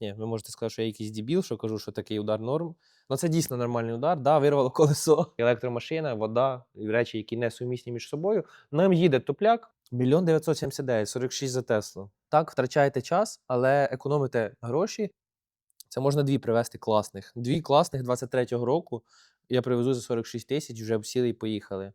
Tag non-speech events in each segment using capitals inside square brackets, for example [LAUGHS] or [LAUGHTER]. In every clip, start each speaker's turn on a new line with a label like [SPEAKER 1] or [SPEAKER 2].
[SPEAKER 1] Ні, ви можете сказати, що я якийсь дебіл, що кажу, що такий удар норм. Ну це дійсно нормальний удар. Да, вирвало колесо. [LAUGHS] Електромашина, вода, і речі, які не сумісні між собою. Нам їде топляк. Мільйон 979, 46 за Теслу. Так, втрачаєте час, але економите гроші. Це можна дві привезти класних. Дві класних 23-го року. Я привезу за 46 тисяч, вже сіли і поїхали.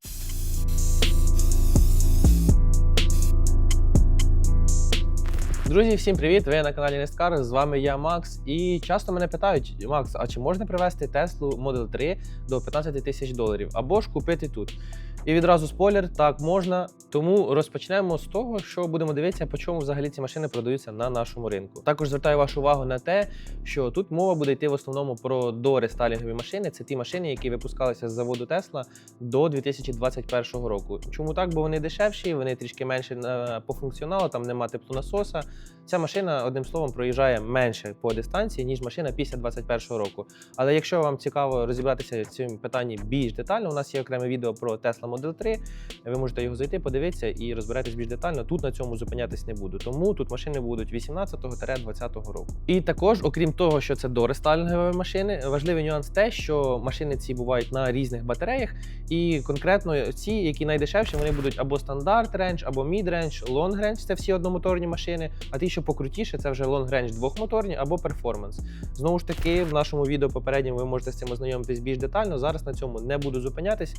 [SPEAKER 1] Друзі, всім привіт! Ви на каналі Несткар. З вами я Макс. І часто мене питають: Макс, а чи можна привезти Теслу Model 3 до 15 тисяч доларів або ж купити тут? І відразу спойлер, так можна. Тому розпочнемо з того, що будемо дивитися, по чому взагалі ці машини продаються на нашому ринку. Також звертаю вашу увагу на те, що тут мова буде йти в основному про дорестайлінгові машини. Це ті машини, які випускалися з заводу Тесла до 2021 року. Чому так? Бо вони дешевші, вони трішки менше по функціоналу, там нема теплонасоса. Ця машина, одним словом, проїжджає менше по дистанції, ніж машина після 2021 року. Але якщо вам цікаво розібратися в цьому питанні більш детально, у нас є окреме відео про Tesla Model 3. Ви можете його зайти, подивитися і розбиратись більш детально. Тут на цьому зупинятись не буду. Тому тут машини будуть 18-20 року. І також, окрім того, що це дорестайлінгові машини, важливий нюанс те, що машини ці бувають на різних батареях, і конкретно ці, які найдешевші, вони будуть або стандарт рендж, або мід рендж, лонг рендж це всі одномоторні машини. А ті, що покрутіше, це вже лонг рендж двохмоторні або перформанс. Знову ж таки, в нашому відео попередньому ви можете з цим ознайомитись більш детально. Зараз на цьому не буду зупинятись.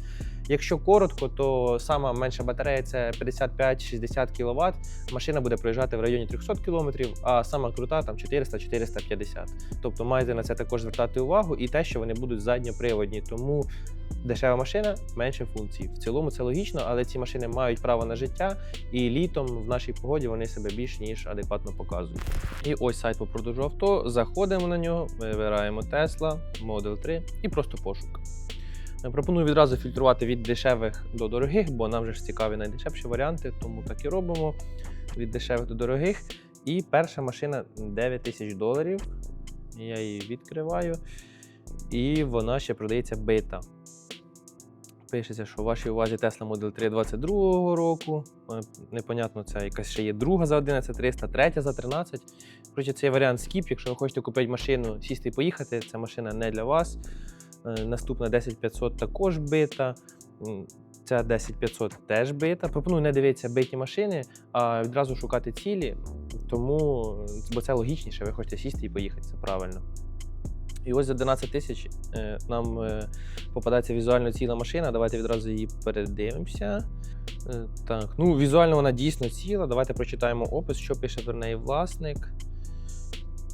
[SPEAKER 1] Якщо коротко, то сама менша батарея це 55-60 кВт. Машина буде проїжджати в районі 300 км, а сама крута там 400-450. Тобто маєте на це також звертати увагу і те, що вони будуть задньоприводні. Тому дешева машина менше функцій. В цілому це логічно, але ці машини мають право на життя, і літом в нашій погоді вони себе більш ніж адекватно показують. І ось сайт по продажу авто. Заходимо на нього, вибираємо Tesla, Model 3 і просто пошук. Пропоную відразу фільтрувати від дешевих до дорогих, бо нам вже ж цікаві найдешевші варіанти, тому так і робимо. Від дешевих до дорогих. І перша машина 9 тисяч доларів. Я її відкриваю. І вона ще продається бита. Пишеться, що в вашій увазі Tesla Model 3 22 року. Е, Непонятно, це якась ще є друга за 11300, третя за 13. Коротше, цей варіант скіп. Якщо ви хочете купити машину, сісти і поїхати, ця машина не для вас. Е, Наступна 10500 також бита. Ця 10500 теж бита. Пропоную не дивитися биті машини, а відразу шукати цілі. Тому, бо це логічніше, ви хочете сісти і поїхати, це правильно. І ось за 11 тисяч е, нам е, попадається візуально ціла машина. Давайте відразу її передивимося. Е, Так, ну візуально вона дійсно ціла. Давайте прочитаємо опис, що пише про неї власник.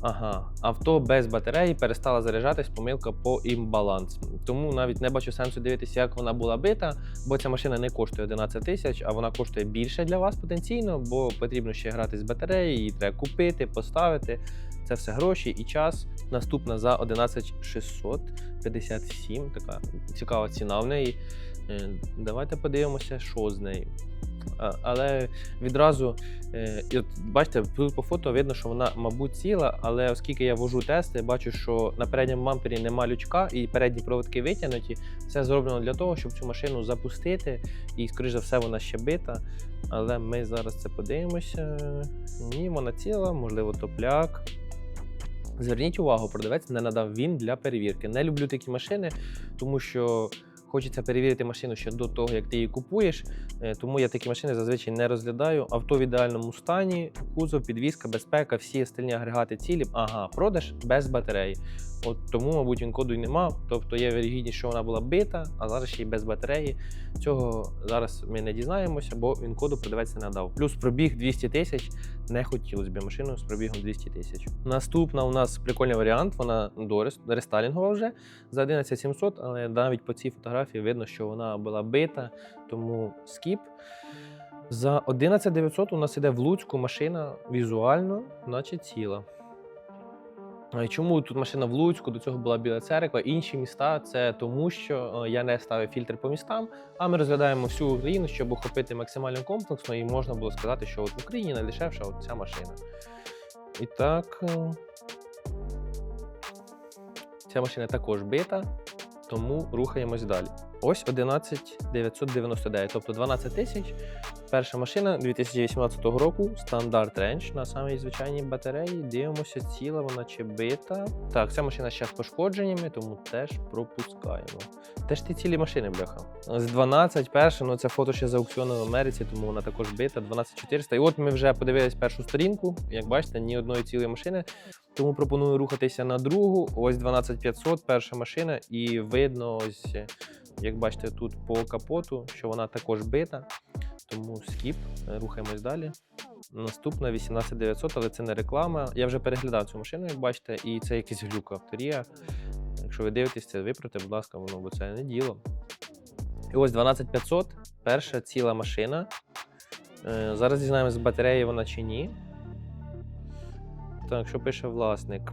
[SPEAKER 1] Ага, авто без батареї перестала заряджатись, помилка по імбаланс. Тому навіть не бачу сенсу дивитися, як вона була бита, бо ця машина не коштує 11 тисяч, а вона коштує більше для вас потенційно, бо потрібно ще грати з батареї, її треба купити, поставити. Це все гроші і час. Наступна за 11657. Така цікава ціна в неї. Е, Давайте подивимося, що з нею. Але відразу, е, от бачите, тут по фото видно, що вона, мабуть, ціла, але оскільки я вожу тести, бачу, що на передньому бампері нема лючка і передні проводки витягнуті. Все зроблено для того, щоб цю машину запустити, і, скоріш за все, вона ще бита. Але ми зараз це подивимося. Ні, вона ціла, можливо, топляк. Зверніть увагу, продавець не надав він для перевірки. Не люблю такі машини, тому що хочеться перевірити машину ще до того, як ти її купуєш. Е, Тому я такі машини зазвичай не розглядаю. Авто в ідеальному стані, кузов, підвізка, безпека, всі остальні агрегати цілі. Ага, продаж без батареї. От тому, мабуть, він коду й нема. Тобто є вірогідність, що вона була бита, а зараз ще й без батареї. Цього зараз ми не дізнаємося, бо він коду продавець не надав. Плюс пробіг 200 тисяч. Не хотілося б машину з пробігом 200 тисяч. Наступна у нас прикольний варіант. Вона рестайлінгова вже за 11700, але навіть по цій фотографії видно, що вона була бита, тому скіп. За 11900 у нас іде в Луцьку машина візуально, наче ціла. Чому тут машина в Луцьку, до цього була Біла церква, інші міста це тому, що е, я не ставив фільтр по містам, а ми розглядаємо всю Україну, щоб охопити максимально комплексно, і можна було сказати, що от в Україні найдешевша от ця машина. І так, е, ця машина також бита, тому рухаємось далі. Ось 11999, тобто 12 тисяч. Перша машина 2018 року, стандарт ренч на самій звичайній батареї. Дивимося, ціла вона чи бита. Так, ця машина ще з пошкодженнями, тому теж пропускаємо. Теж ті цілі машини, бляха. З 12 перша, ну це фото ще з аукціону в Америці, тому вона також бита, 12400. І от ми вже подивились першу сторінку. Як бачите, ні одної цілої машини. Тому пропоную рухатися на другу. Ось 12500, перша машина, і видно, ось, як бачите, тут по капоту, що вона також бита. Тому скіп, е, рухаємось далі. Наступна 18900, але це не реклама. Я вже переглядав цю машину, як бачите, і це якийсь глюк авторія. Якщо ви дивитесь, це виправте, будь ласка, воно, бо це не діло. І ось 12500, перша ціла машина. Е, Зараз дізнаємося, з батареї вона чи ні. Так, що пише власник?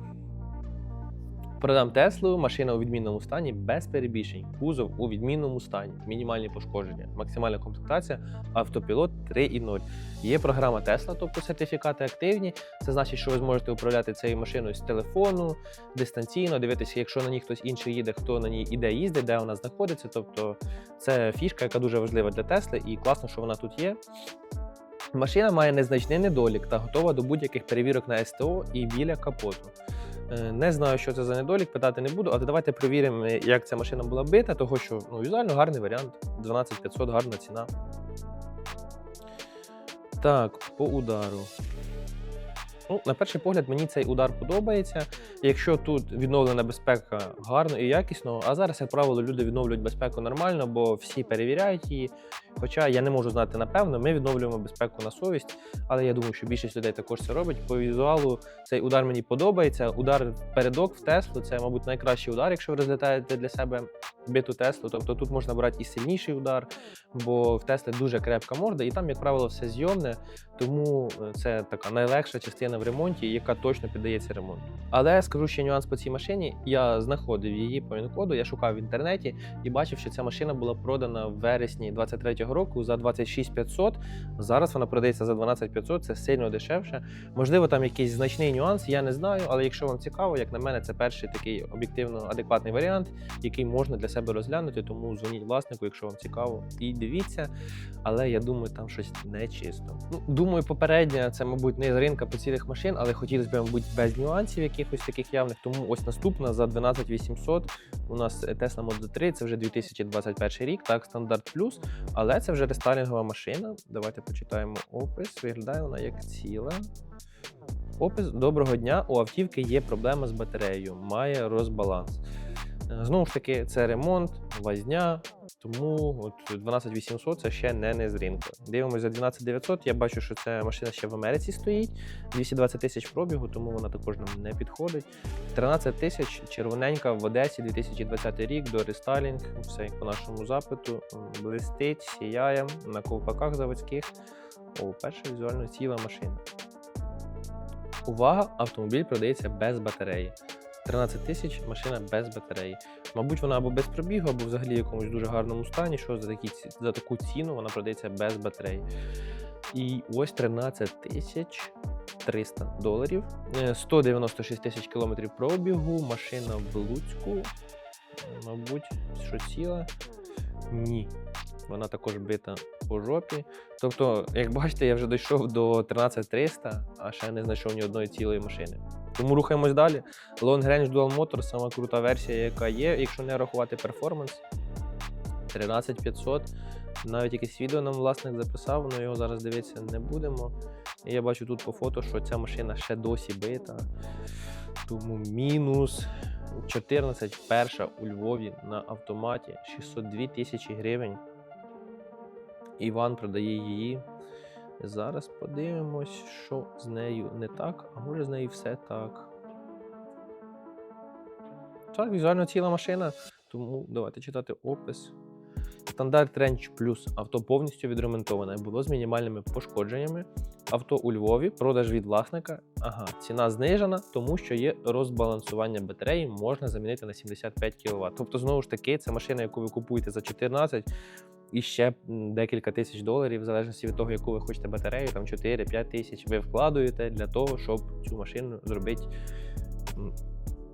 [SPEAKER 1] Продам Теслу, машина у відмінному стані, без перебільшень. Кузов у відмінному стані, мінімальні пошкодження, максимальна комплектація, автопілот 3.0. Є програма Tesla, тобто сертифікати активні. Це значить, що ви зможете управляти цією машиною з телефону, дистанційно, дивитися, якщо на ній хтось інший їде, хто на ній іде їздить, де вона знаходиться. Тобто це фішка, яка дуже важлива для Тесли, і класно, що вона тут є. Машина має незначний недолік та готова до будь-яких перевірок на СТО і біля капоту. Е, Не знаю, що це за недолік, питати не буду, але давайте перевіримо, як ця машина була бита, того що ну, візуально гарний варіант. 12500, гарна ціна. Так, по удару. Ну, на перший погляд, мені цей удар подобається. Якщо тут відновлена безпека гарно і якісно, а зараз, як правило, люди відновлюють безпеку нормально, бо всі перевіряють її. Хоча я не можу знати напевно, ми відновлюємо безпеку на совість, але я думаю, що більшість людей також це робить. По візуалу цей удар мені подобається. Удар в передок в Теслу це, мабуть, найкращий удар, якщо ви розглядаєте для себе биту Теслу. Тобто тут можна брати і сильніший удар, бо в Тесли дуже крепка морда, і там, як правило, все зйомне. Тому е, це така найлегша частина в ремонті, яка точно піддається ремонту. Але скажу ще нюанс по цій машині. Я знаходив її по інкоду, я шукав в інтернеті і бачив, що ця машина була продана в вересні 23-го року за 26 500. Зараз вона продається за 12 500, це сильно дешевше. Можливо, там якийсь значний нюанс, я не знаю. Але якщо вам цікаво, як на мене, це перший такий об'єктивно адекватний варіант, який можна для себе розглянути. Тому дзвоніть власнику, якщо вам цікаво, і дивіться. Але я думаю, там щось нечисто. Ну, думаю, попередня це, мабуть, не з ринка по цілих машин, але хотілося б, мабуть, без нюансів якихось таких явних. Тому ось наступна за 12 800 у нас Tesla Model 3, це вже 2021 рік, так, стандарт плюс, але це вже рестайлінгова машина. Давайте почитаємо опис. Виглядає вона як ціла. Опис доброго дня. У автівки є проблема з батареєю, має розбаланс. Е, Знову ж таки, це ремонт, возня, тому от 12800 це ще не, не з ринку. Дивимося за 12900. Я бачу, що ця машина ще в Америці стоїть. 220 тисяч пробігу, тому вона також нам не підходить. 13 тисяч червоненька в Одесі 2020 рік до рестайлінг. Все по нашому запиту. Блистить, сіяє на ковпаках заводських. О, перша візуально ціла машина. Увага! Автомобіль продається без батареї. 13 тисяч машина без батареї. Мабуть, вона або без пробігу, або взагалі в якомусь дуже гарному стані, що за, такі, за таку ціну вона продається без батареї. І ось 13 тисяч 300 доларів, Е, 196 тисяч кілометрів пробігу, машина в Луцьку. Мабуть, що ціла? Ні. Вона також бита по жопі. Тобто, як бачите, я вже дійшов до 13300, а ще не знайшов ні одної цілої машини. Тому рухаємось далі. Long Range Dual Motor сама крута версія, яка є, якщо не рахувати перформанс. 13500. Навіть якесь відео нам власник записав, але його зараз дивитися не будемо. І я бачу тут по фото, що ця машина ще досі бита. Тому мінус 14 перша у Львові на автоматі 602 тисячі гривень. Іван продає її. Зараз подивимось, що з нею не так, а може з нею все так. Так, візуально ціла машина, тому давайте читати опис. Стандарт Range Plus. Авто повністю відремонтоване. Було з мінімальними пошкодженнями. Авто у Львові, продаж від власника. Ага, ціна знижена, тому що є розбалансування батареї, можна замінити на 75 кВт. Тобто, знову ж таки, це машина, яку ви купуєте за 14 і ще декілька тисяч доларів, в залежності від того, яку ви хочете батарею, там 4-5 тисяч, ви вкладуєте для того, щоб цю машину зробити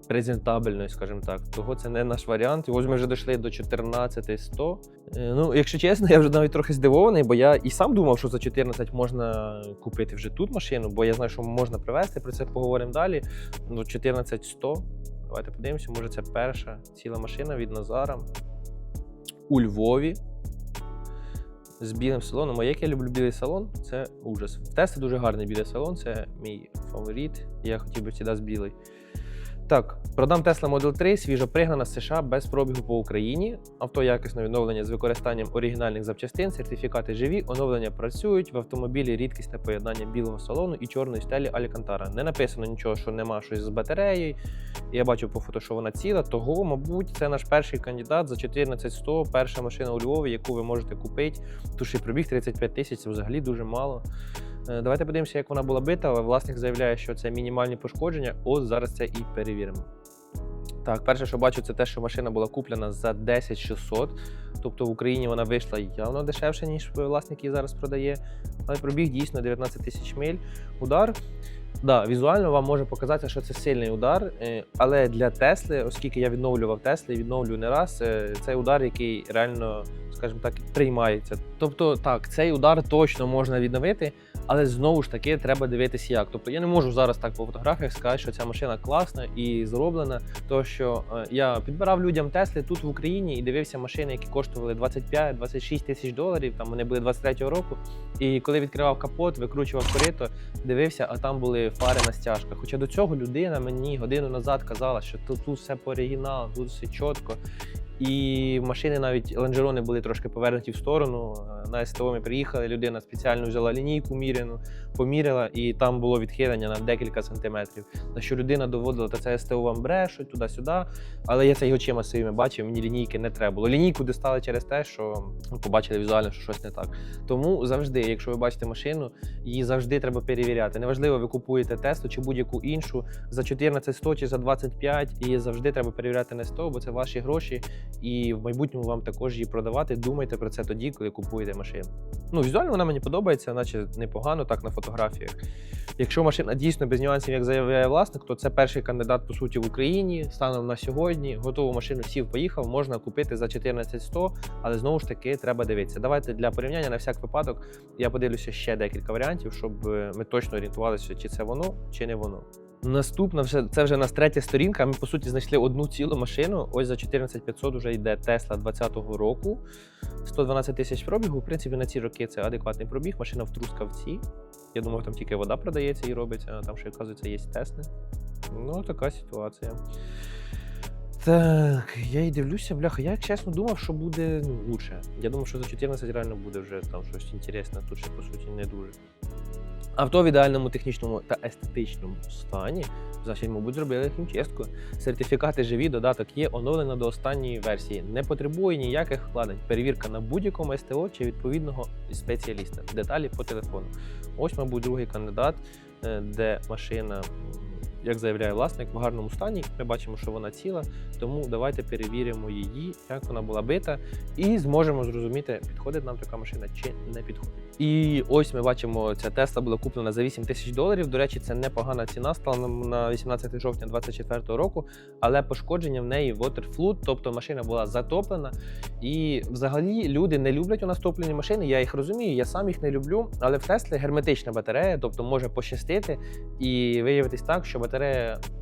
[SPEAKER 1] презентабельною, скажімо так. Того це не наш варіант. Ось ми вже дійшли до 14100. Е, Ну, якщо чесно, я вже навіть трохи здивований, бо я і сам думав, що за 14 можна купити вже тут машину, бо я знаю, що можна привезти. Про це поговоримо далі. Ну, 14100. Давайте подивимося, може це перша ціла машина від Назара у Львові. З білим салоном. А як я люблю білий салон, це ужас. В Теслі дуже гарний білий салон, це мій фаворит. Я хотів би завжди з білий. Так, продам Tesla Model 3, свіжо пригнана з США без пробігу по Україні. Авто якісне відновлення з використанням оригінальних запчастин, сертифікати живі, оновлення працюють. В автомобілі рідкісне поєднання білого салону і чорної стелі Алікантара. Не написано нічого, що нема щось з батареєю. Я бачу по фото, що вона ціла. Того, мабуть, це наш перший кандидат за 14100, перша машина у Львові, яку ви можете купити. Туший пробіг 35 тисяч, це взагалі дуже мало. Е, Давайте подивимося, як вона була бита, але власник заявляє, що це мінімальні пошкодження. От зараз це і перевіримо. Так, перше, що бачу, це те, що машина була куплена за 10 600. Тобто в Україні вона вийшла явно дешевше, ніж власник її зараз продає. Але пробіг дійсно 19 тисяч миль. Удар. Да, візуально вам може показатися, що це сильний удар, е, але для Тесли, оскільки я відновлював Тесли, відновлюю не раз, е, цей удар, який реально, скажімо так, приймається. Тобто, так, цей удар точно можна відновити, але знову ж таки треба дивитися як. Тобто я не можу зараз так по фотографіях сказати, що ця машина класна і зроблена. То що е, я підбирав людям Тесли тут в Україні і дивився машини, які коштували 25-26 тисяч доларів. Там вони були 23-го року. І коли відкривав капот, викручував корито, дивився, а там були фари на стяжках. Хоча до цього людина мені годину назад казала, що тут, тут все по оригіналу, тут все чітко. І машини навіть лонжерони були трошки повернуті в сторону. Е, На СТО ми приїхали, людина спеціально взяла лінійку міряну, поміряла, і там було відхилення на декілька сантиметрів. На що людина доводила, та це СТО вам брешуть туди-сюди. Але я це й очима своїми бачив, мені лінійки не треба було. Лінійку достали через те, що побачили візуально, що щось не так. Тому завжди, якщо ви бачите машину, її завжди треба перевіряти. Неважливо, ви купуєте Теслу чи будь-яку іншу за 14 100 чи за 25, і завжди треба перевіряти на 100, бо це ваші гроші, і в майбутньому вам також її продавати. Думайте про це тоді, коли купуєте машину. Ну, візуально вона мені подобається, наче непогано так на фотографіях. Якщо машина дійсно без нюансів, як заявляє власник, то це перший кандидат по суті в Україні станом на сьогодні. Готову машину сів, поїхав, можна купити за 14 100, але знову ж таки треба дивитися. Давайте для порівняння на всяк випадок я подивлюся ще декілька варіантів, щоб е, ми точно орієнтувалися, чи це воно, чи не воно. Наступна вже це вже нас третя сторінка. Ми по суті знайшли одну цілу машину. Ось за 14500 вже йде Tesla 20-го року. 112 тисяч пробігу. В принципі, на ці роки це адекватний пробіг. Машина в трускавці. Я думав, там тільки вода продається і робиться, там ще, оказується, є Тесли. Ну, така ситуація. Так, я і дивлюся, бляха. Я чесно думав, що буде ну. Я думав, що за 14 реально буде вже там щось інтересне, тут ще по суті не дуже. Авто в ідеальному технічному та естетичному стані. Значить, мабуть, зробили хімчистку. Сертифікати живі, додаток є, оновлено до останньої версії. Не потребує ніяких вкладень. Перевірка на будь-якому СТО чи відповідного спеціаліста. Деталі по телефону. Ось, мабуть, другий кандидат, е, де машина, як заявляє власник, в гарному стані. Ми бачимо, що вона ціла. Тому давайте перевіримо її, як вона була бита, і зможемо зрозуміти, підходить нам така машина чи не підходить. І ось ми бачимо, ця Тесла була куплена за 8 тисяч доларів. До речі, це непогана ціна станом на 18 жовтня 2024 року, але пошкодження в неї waterflood, тобто машина була затоплена. І взагалі люди не люблять у нас топлені машини. Я їх розумію, я сам їх не люблю. Але в Теслі герметична батарея, тобто може пощастити і виявитись так, що батарея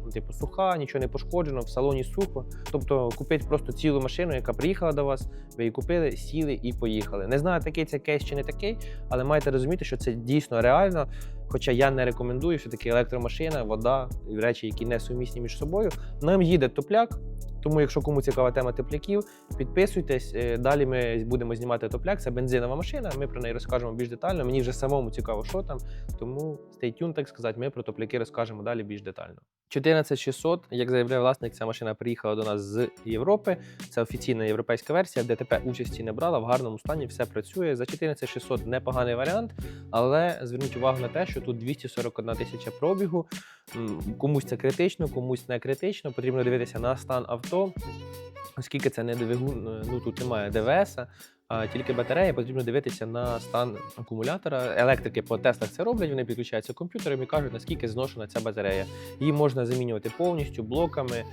[SPEAKER 1] ну, типу суха, нічого не пошкоджено, в салоні сухо. Тобто купити просто цілу машину, яка приїхала до вас, ви її купили, сіли і поїхали. Не знаю, такий це кейс чи не такий, але маєте розуміти, що це дійсно реально. Хоча я не рекомендую, що таки електромашина, вода, і речі, які не сумісні між собою. Нам їде топляк. Тому, якщо кому цікава тема тепляків, підписуйтесь. Е, Далі ми будемо знімати топляк. Це бензинова машина. Ми про неї розкажемо більш детально. Мені вже самому цікаво, що там. Тому stay tuned, так сказати, ми про топляки розкажемо далі більш детально. 14600, як заявляє власник, ця машина приїхала до нас з Європи. Це офіційна європейська версія, ДТП участі не брала, в гарному стані все працює. За 14600 непоганий варіант, але зверніть увагу на те, що тут 241 тисяча пробігу. Комусь це критично, комусь не критично. Потрібно дивитися на стан авто. Оскільки це не двигун, е, ну тут немає ДВС, а тільки батарея, потрібно дивитися на стан акумулятора. Електрики по Теслах це роблять, вони підключаються комп'ютером і кажуть, наскільки зношена ця батарея. Її можна замінювати повністю блоками.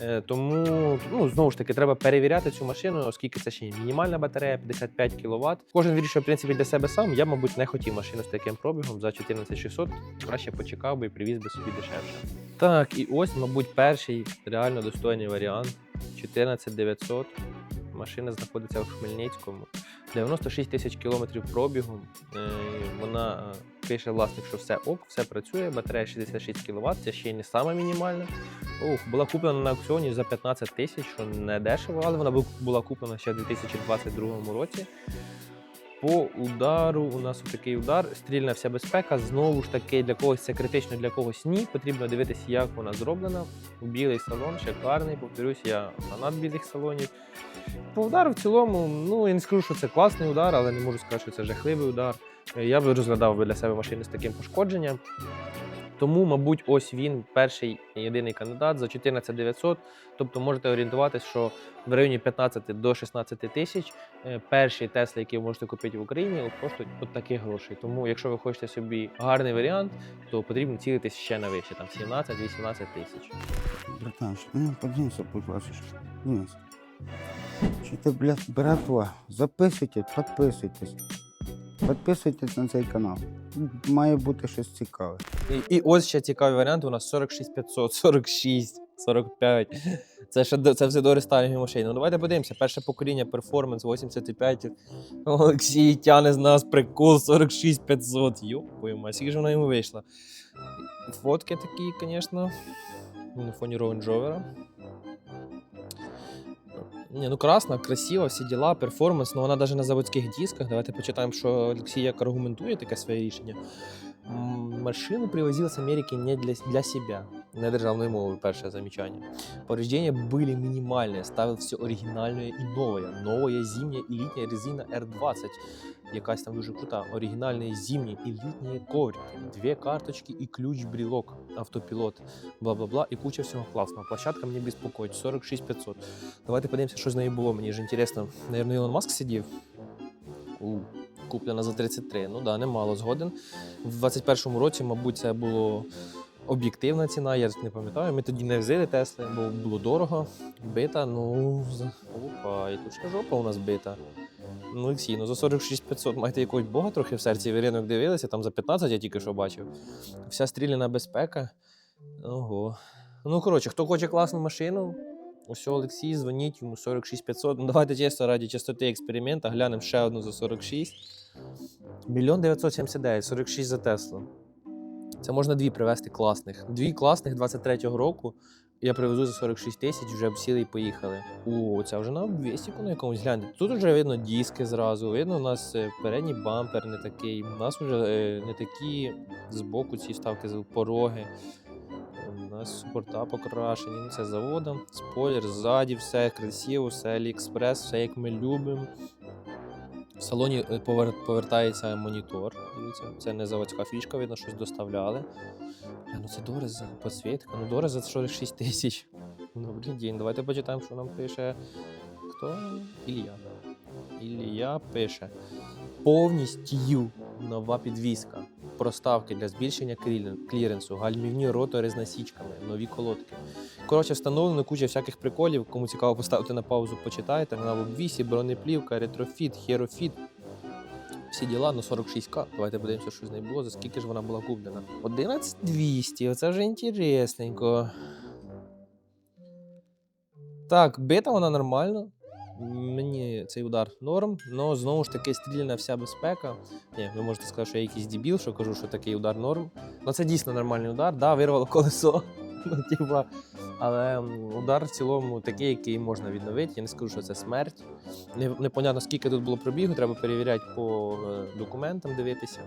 [SPEAKER 1] Е, Тому ну, знову ж таки треба перевіряти цю машину, оскільки це ще мінімальна батарея 55 кВт. Кожен вирішує в принципі для себе сам. Я, мабуть, не хотів машину з таким пробігом за 14600. Краще почекав би і привіз би собі дешевше. Так, і ось, мабуть, перший реально достойний варіант 14900. Машина знаходиться в Хмельницькому. 96 тисяч кілометрів пробігу. Е, Вона е, пише власник, що все ок, все працює. Батарея 66 кВт, це ще й не сама мінімальна. Ох, була куплена на аукціоні за 15 тисяч, що не дешево, але вона була куплена ще в 2022 році. По удару у нас такий удар, стрільна вся безпека. Знову ж таки, для когось це критично, для когось ні. Потрібно дивитися, як вона зроблена. Білий салон, шикарний. Повторюсь, я фанат білих салонів. По удару в цілому, ну я не скажу, що це класний удар, але не можу сказати, що це жахливий удар. Я би розглядав би для себе машини з таким пошкодженням. Тому, мабуть, ось він перший єдиний кандидат за 14900. Тобто можете орієнтуватися, що в районі 15 до 16 тисяч е, перші Тесли, які ви можете купити в Україні, коштують от таких грошей. Тому, якщо ви хочете собі гарний варіант, то потрібно цілитись ще на вище, там 17-18 тисяч.
[SPEAKER 2] Братанчик, ну подивимося, будь ласка. Чи ти, блядь, братва, записуйте, підписуйтесь. Підписуйтесь на цей канал. Має бути щось цікаве.
[SPEAKER 1] І, і ось ще цікавий варіант. У нас 46500, 46, 45. Це ще це все до рестайлінгів машин. Ну давайте подивимося. Перше покоління перформанс 85. Олексій тяне з нас прикол 46500. Йопою ма, скільки ж вона йому вийшла. Фотки такі, звісно. На фоні Rover. Ні, ну красна, красива, всі діла, перформанс, ну вона навіть на заводських дисках. Давайте почитаємо, що Олексій як аргументує таке своє рішення. М, Машину привозил с Америки не для, для себя. Не державной мовы, першее замечание. Повреждения были минимальные, ставил все оригинальное и новое. Новая зимняя и летняя резина R20, якась там дуже крута. Оригінальні зимні і літні коврики, дві карточки і ключ-брелок, автопілот, бла-бла-бла, і куча всього класного. Площадка мені безпокоїть, 46 500. Давайте подивимося, що з нею було. Мені ж інтересно. Наверно, Ілон Маск сидів. У, куплена за 33. Ну да, немало згоден. В 21-му році, мабуть, це було об'єктивна ціна, я не пам'ятаю. Ми тоді не взяли Тесли, бо було дорого. Бита, ну. Опа, і тут жопа у нас бита. Ну, Олексій, ну за 46 500 маєте якогось бога трохи в серці. Ви ринок дивилися, там за 15 я тільки що бачив. Вся стріляна безпека. Ого. Ну, коротше, хто хоче класну машину, ось Олексій, дзвоніть йому 46 500. Ну, давайте чесно, раді частоти експеримента, глянемо ще одну за 46. Мільйон 979, 46 за Теслу. Це можна дві привезти класних. Дві класних 23-го року. Я привезу за 46 тисяч, вже сіли і поїхали. О, це вже на обвісіку на якомусь гляньте. Тут вже видно диски зразу. Видно, у нас е, передній бампер не такий. У нас вже е, не такі збоку ці вставки з пороги. Нас супорта покрашені. Ну, Це заводом. Спойлер, ззаді, все красиво, все Аліекспрес, все як ми любимо. В салоні е, повертається монітор. Дивіться, це не заводська фішка, видно, щось доставляли. Бля, ну це Дорез, підсвітка. Ну Дорез за 46 тисяч. Добрий день. Давайте почитаємо, що нам пише. Хто? Ілля. Ілля пише. Повністю нова підвіска. Проставки для збільшення кліренсу, гальмівні ротори з насічками, нові колодки. Коротше, встановлено куча всяких приколів. Кому цікаво поставити на паузу, почитайте. Вона обвісі, бронеплівка, ретрофіт, херофіт. Всі діла на 46к. Давайте подивимося, що з нею було, за скільки ж вона була куплена. 11200, оце вже інтересненько. Так, бита вона нормально. Мені цей удар норм, але знову ж таки стріляна вся безпека. Ні, ви можете сказати, що я якийсь дебіл, що кажу, що такий удар норм. Ну це дійсно нормальний удар. Да, вирвало колесо. [LAUGHS] Ну, але удар в цілому такий, який можна відновити. Я не скажу, що це смерть. Непонятно, скільки тут було пробігу, треба перевіряти по е, документам, дивитися.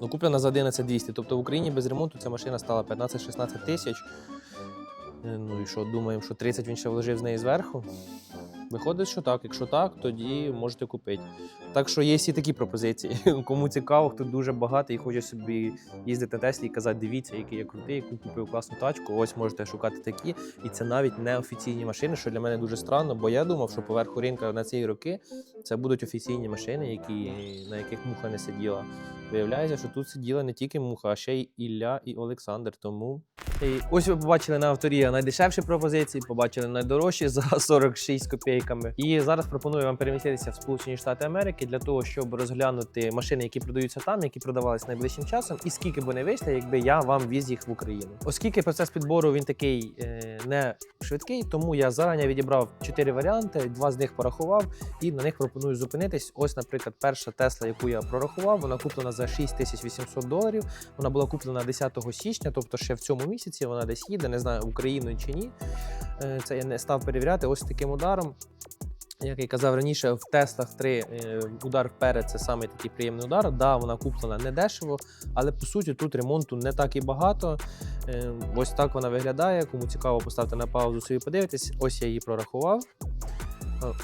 [SPEAKER 1] Ну, куплена за 11200. Тобто в Україні без ремонту ця машина стала 15-16 тисяч. Е, Ну і що, думаємо, що 30 він ще вложив з неї зверху. Виходить, що так. Якщо так, тоді можете купити. Так що є всі такі пропозиції. [LAUGHS] Кому цікаво, хто дуже багатий і хоче собі їздити на Теслі і казати, дивіться, який я крутий, яку купив класну тачку. Ось можете шукати такі. І це навіть не офіційні машини, що для мене дуже странно, бо я думав, що поверху ринка на ці роки це будуть офіційні машини, які, на яких муха не сиділа. Виявляється, що тут сиділа не тільки муха, а ще й Ілля і Олександр. Тому і ось ви побачили на найдешевші пропозиції, побачили найдорожчі за [LAUGHS] 46 копійками. І зараз пропоную вам переміститися в Сполучені Штати Америки для того, щоб розглянути машини, які продаються там, які продавались найближчим часом, і скільки б не вийшли, якби я вам віз їх в Україну. Оскільки процес підбору він такий е, не швидкий, тому я зарані відібрав чотири варіанти, два з них порахував, і на них пропоную зупинитись. Ось, наприклад, перша Тесла, яку я прорахував, вона куплена за 6800 доларів. Вона була куплена 10 січня, тобто ще в цьому місяці вона десь їде, не знаю, в Україну чи ні. Е, Це я не став перевіряти. Ось таким ударом. Як я казав раніше, в Теслах 3 е, удар вперед це саме такий приємний удар. Да, вона куплена не дешево, але по суті тут ремонту не так і багато. Е, Ось так вона виглядає. Кому цікаво, поставте на паузу собі подивитись. Ось я її прорахував.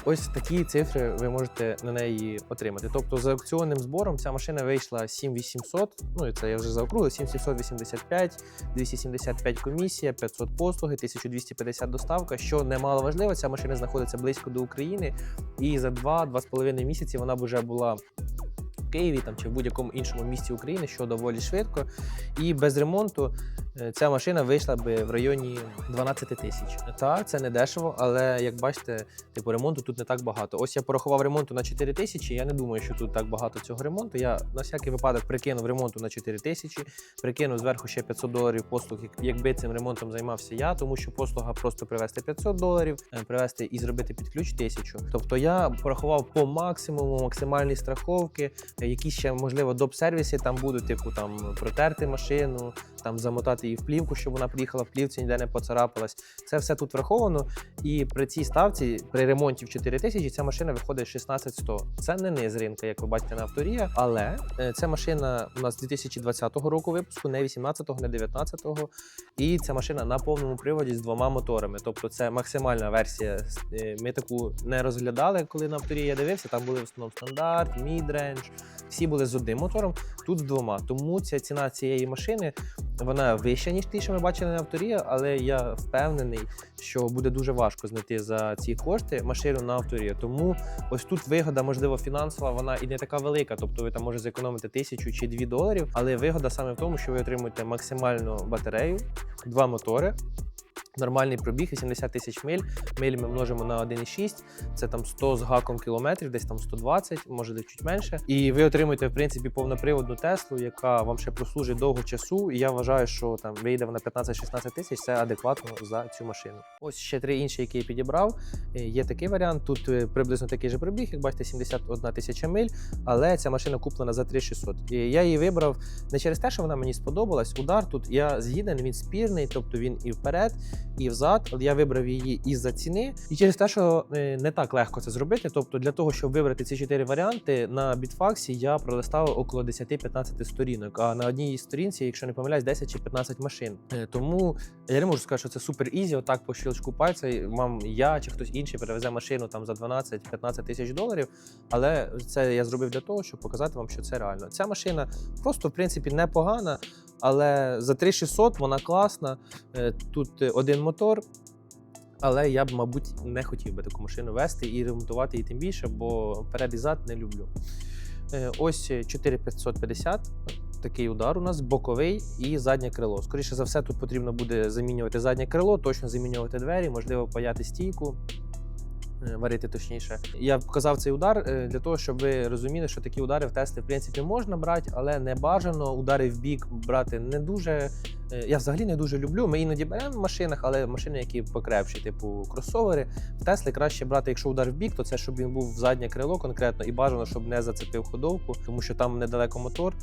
[SPEAKER 1] Ось такі цифри ви можете на неї отримати. Тобто за аукціонним збором ця машина вийшла 7800, ну і це я вже заокруглив, 7785, 275 комісія, 500 послуги, 1250 доставка. Що немало важливо, ця машина знаходиться близько до України, і за 2-2,5 місяці вона б вже була. В Києві там чи в будь-якому іншому місті України, що доволі швидко, і без ремонту ця машина вийшла би в районі 12 тисяч. Так, це не дешево, але як бачите, типу ремонту тут не так багато. Ось я порахував ремонту на 4 тисячі. Я не думаю, що тут так багато цього ремонту. Я на всякий випадок прикинув ремонту на 4 тисячі, прикинув зверху ще 500 доларів послуг, якби цим ремонтом займався я, тому що послуга просто привезти 500 доларів, е, привезти і зробити під ключ 1000. Тобто я порахував по максимуму, максимальні страховки, е, якісь ще можливо доп-сервіси там будуть, типу там протерти машину, там замотати її в плівку, щоб вона приїхала в плівці, ніде не поцарапалась. Це все тут враховано. І при цій ставці, при ремонті в 4 тисячі, ця машина виходить 16100. Це не низ ринка, як ви бачите на авторія, але е, ця машина у нас 2020 року випуску, не 18-го, не 19-го. І ця машина на повному приводі з двома моторами. Тобто це максимальна версія. Е, Ми таку не розглядали, коли на авторі я дивився. Там були в основному стандарт, мідрендж. Всі були з одним мотором, тут з двома. Тому ця ціна цієї машини вона вища, ніж ті, що ми бачили на авторі, але я впевнений, що буде дуже важко знайти за ці кошти машину на авторі. Тому ось тут вигода, можливо, фінансова, вона і не така велика. Тобто ви там можете зекономити тисячу чи дві доларів, але вигода саме в тому, що ви отримуєте максимальну батарею, два мотори. Нормальний пробіг 80 тисяч миль. Миль ми множимо на 1,6, це там 100 з гаком кілометрів, десь там 120, може десь чуть менше. І ви отримуєте в принципі повноприводну Теслу, яка вам ще прослужить довго часу. І я вважаю, що там вийде вона 15-16 тисяч. Це адекватно за цю машину. Ось ще три інші, які я підібрав. Е, Є такий варіант. Тут е, приблизно такий же пробіг, як бачите, 71 тисяча миль, але ця машина куплена за 3600. І я її вибрав не через те, що вона мені сподобалась. Удар тут я згіден, він спірний, тобто він і вперед, і взад. От Я вибрав її із-за ціни, і через те, що е, не так легко це зробити. Тобто, для того, щоб вибрати ці чотири варіанти, на бітфаксі я пролистав около 10-15 сторінок. А на одній сторінці, якщо не помиляюсь, 10 чи 15 машин. Е, Тому я не можу сказати, що це супер ізі. Отак по щелчку пальця вам я чи хтось інший перевезе машину там за 12-15 тисяч доларів. Але це я зробив для того, щоб показати вам, що це реально. Ця машина просто в принципі непогана, але за 3600 вона класна. Е, Тут е, один мотор. Але я б, мабуть, не хотів би таку машину вести і ремонтувати її тим більше, бо перед і не люблю. Е, Ось 4550. Такий удар у нас боковий і заднє крило. Скоріше за все, тут потрібно буде замінювати заднє крило, точно замінювати двері, можливо, паяти стійку. Е, Варити точніше. Я показав цей удар е, для того, щоб ви розуміли, що такі удари в Теслі в принципі можна брати, але не бажано. Удари в бік брати не дуже. е, Я взагалі не дуже люблю. Ми іноді беремо в машинах, але машини, які покрепші, типу кросовери, в Теслі краще брати, якщо удар в бік, то це щоб він був в заднє крило конкретно, і бажано, щоб не зацепив ходовку, тому що там недалеко мотор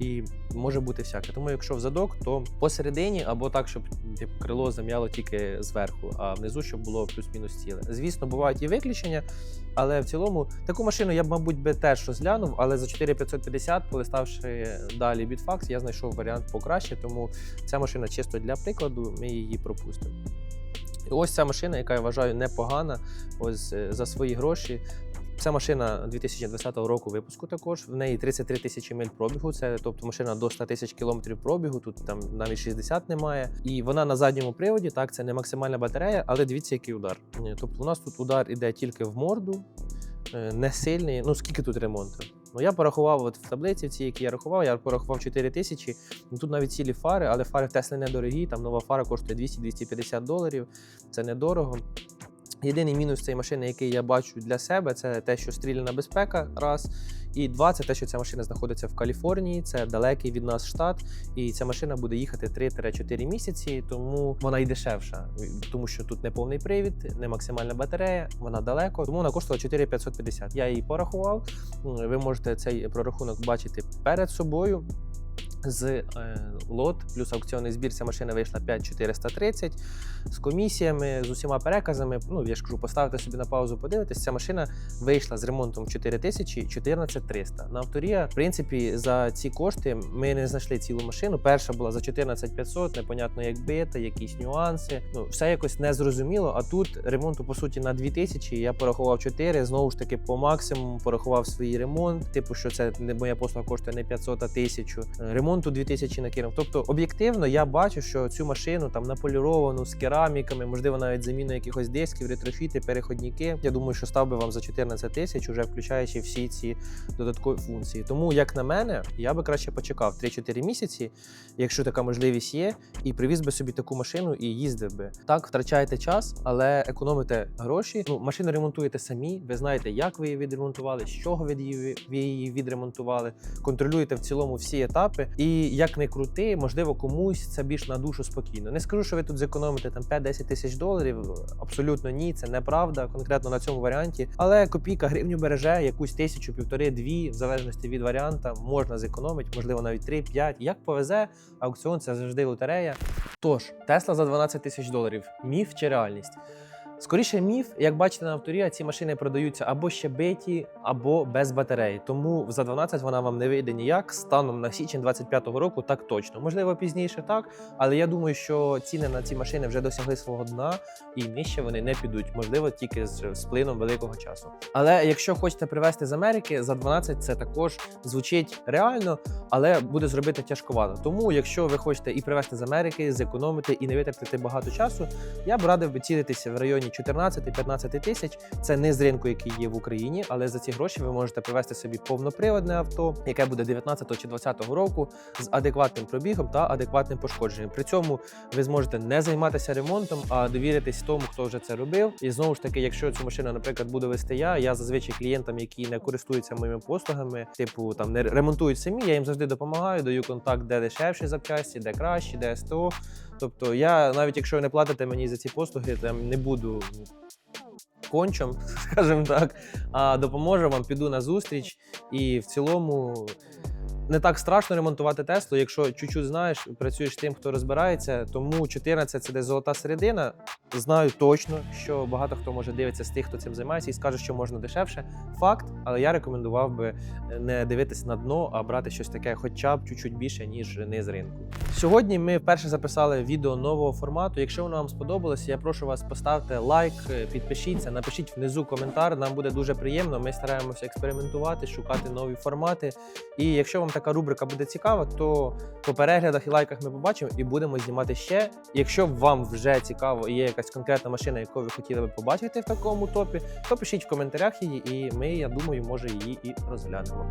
[SPEAKER 1] і може бути всяке. Тому якщо в задок, то посередині або так, щоб типу, крило зам'яло тільки зверху, а внизу щоб було плюс-мінус ціле. Звісно, бувають і виключення, але в цілому таку машину я б, мабуть, би теж розглянув, але за 4550, полиставши далі бітфакс, я знайшов варіант покраще, тому ця машина чисто для прикладу, ми її пропустимо. І ось ця машина, яка я вважаю непогана, ось е, за свої гроші. Ця машина 2020 року випуску також. В неї 33 тисячі миль пробігу. Це тобто машина до 100 тисяч кілометрів пробігу. Тут там навіть 60 немає. І вона на задньому приводі. Так, це не максимальна батарея, але дивіться, який удар. Е, Тобто, у нас тут удар іде тільки в морду, е, не сильний. Ну скільки тут ремонту? Ну я порахував от в таблиці, в цій, які я рахував, я порахував 4 тисячі. Ну, тут навіть цілі фари, але фари в Тесли недорогі. Там нова фара коштує 200-250 доларів. Це недорого. Єдиний мінус цієї машини, який я бачу для себе, це те, що стріляна безпека, раз. І два, це те, що ця машина знаходиться в Каліфорнії, це далекий від нас штат, і ця машина буде їхати 3-4 місяці, тому вона і дешевша, тому що тут не повний привід, не максимальна батарея, вона далеко, тому вона коштувала 4550. Я її порахував. Ви можете цей прорахунок бачити перед собою. З е, лот плюс аукціонний збір ця машина вийшла 5430 з комісіями, з усіма переказами. Ну я ж кажу, поставте собі на паузу, подивитись. Ця машина вийшла з ремонтом 4000 14300. На авторія, в принципі, за ці кошти ми не знайшли цілу машину. Перша була за 14500, непонятно як бита, якісь нюанси. Ну все якось незрозуміло. А тут ремонту по суті на 2000, Я порахував 4, знову ж таки по максимуму порахував свій ремонт. Типу, що це не моя послуга коштує не 500, а 1000. Ремонту 2000 накинув. Тобто, об'єктивно, я бачу, що цю машину там наполіровану з кераміками, можливо, навіть заміну якихось дисків, ретрофіти, переходники. Я думаю, що став би вам за 14 тисяч, уже включаючи всі ці додаткові функції. Тому, як на мене, я би краще почекав 3-4 місяці, якщо така можливість є, і привіз би собі таку машину і їздив би. Так, втрачаєте час, але економите гроші. Ну, машину ремонтуєте самі. Ви знаєте, як ви її відремонтували, з чого ви її, відремонтували, контролюєте в цілому всі етапи. І як не крути, можливо, комусь це більш на душу спокійно. Не скажу, що ви тут зекономите там 5-10 тисяч доларів. Абсолютно ні, це неправда, конкретно на цьому варіанті. Але копійка гривню береже, якусь тисячу, півтори, дві, в залежності від варіанта, можна зекономити, можливо, навіть 3-5. Як повезе, аукціон це завжди лотерея. Тож, Тесла за 12 тисяч доларів. Міф чи реальність? Скоріше міф, як бачите на авторія, ці машини продаються або ще биті, або без батареї. Тому за 12 вона вам не вийде ніяк. Станом на січень 25-го року так точно. Можливо, пізніше так, але я думаю, що ціни на ці машини вже досягли свого дна і нижче вони не підуть. Можливо, тільки з, з плином великого часу. Але якщо хочете привезти з Америки, за 12 це також звучить реально, але буде зробити тяжковато. Тому, якщо ви хочете і привезти з Америки, зекономити і не витратити багато часу, я б радив би цілитися в районі 14-15 тисяч. Це не з ринку, який є в Україні, але за ці гроші ви можете привезти собі повноприводне авто, яке буде 19 чи 20 року з адекватним пробігом та адекватним пошкодженням. При цьому ви зможете не займатися ремонтом, а довіритись тому, хто вже це робив. І знову ж таки, якщо цю машину, наприклад, буду вести я, я зазвичай клієнтам, які не користуються моїми послугами, типу там не ремонтують самі, я їм завжди допомагаю, даю контакт, де дешевші запчасті, де кращі, де СТО. Тобто я навіть якщо ви не платите мені за ці послуги, там не буду кончом, [LAUGHS] скажімо так, а допоможу вам, піду на зустріч. І в цілому не так страшно ремонтувати Теслу, якщо чуть-чуть знаєш, працюєш з тим, хто розбирається. Тому 14 це десь золота середина. Знаю точно, що багато хто може дивитися з тих, хто цим займається, і скаже, що можна дешевше. Факт, але я рекомендував би не дивитися на дно, а брати щось таке, хоча б чуть-чуть більше, ніж низ ринку. Сьогодні ми вперше записали відео нового формату. Якщо воно вам сподобалося, я прошу вас поставте лайк, підпишіться, напишіть внизу коментар. Нам буде дуже приємно. Ми стараємося експериментувати, шукати нові формати. І якщо вам така рубрика буде цікава, то по переглядах і лайках ми побачимо і будемо знімати ще. Якщо вам вже цікаво і є якась конкретна машина, яку ви хотіли би побачити в такому топі, то пишіть в коментарях її, і ми, я думаю, може її і розглянемо.